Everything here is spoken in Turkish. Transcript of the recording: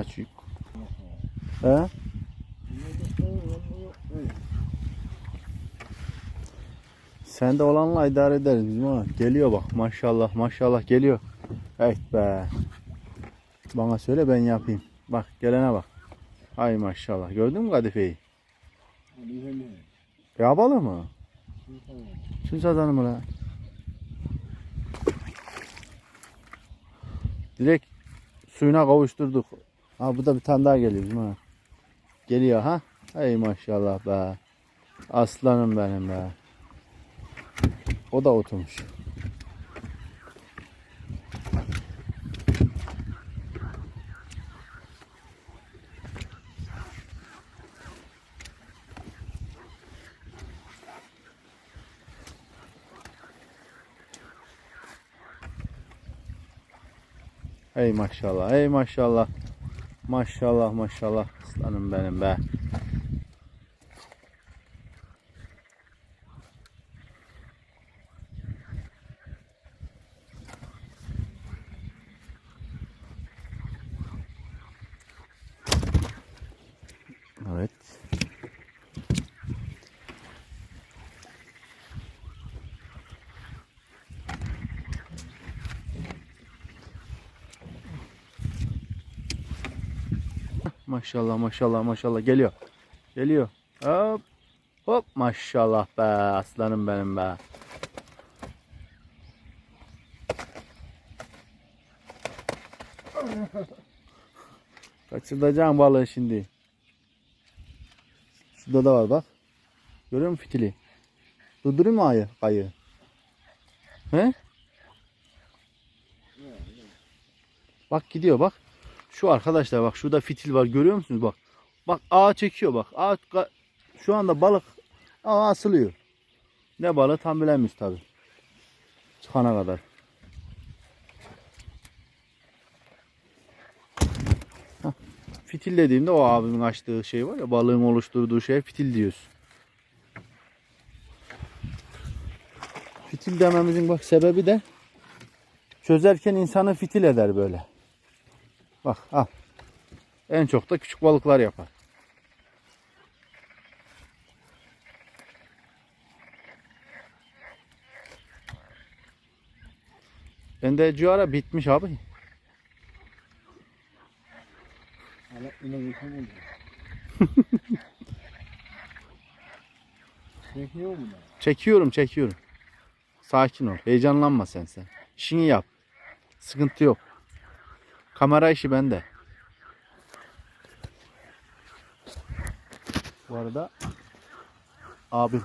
Açık. He? Sen de olanla idare ederiz bizim ama geliyor bak maşallah maşallah geliyor. Evet be. Bana söyle ben yapayım. Bak gelene bak. Ay maşallah gördün mü kadifeyi? Ya balı mı? Süs adanı mı lan? Direkt suyuna kavuşturduk. Ha bu da bir tane daha geliyor bizim ha. Geliyor ha. Ey maşallah be. Aslanım benim be. O da oturmuş. Ey maşallah, ey maşallah. Maşallah, maşallah. Aslanım benim be. Evet. Maşallah maşallah maşallah geliyor. Geliyor. Hop. Hop maşallah be aslanım benim be. Kaçıracağım balığı şimdi. Şurada da var bak. Görüyor musun fitili? Durdurayım mı ayı, ayı? He? Bak gidiyor bak. Şu arkadaşlar bak şurada fitil var görüyor musunuz bak. Bak ağa çekiyor bak. Ağa, şu anda balık ağa asılıyor. Ne balığı tam bilemiyoruz tabi. Çıkana kadar. Fitil dediğimde o abimin açtığı şey var ya balığın oluşturduğu şey fitil diyoruz. Fitil dememizin bak sebebi de çözerken insanı fitil eder böyle. Bak al. En çok da küçük balıklar yapar. Bende ciğara bitmiş abi. Çekiyor mu? Çekiyorum çekiyorum. Sakin ol. Heyecanlanma sen sen. İşini yap. Sıkıntı yok. Kamera işi bende. Bu arada abim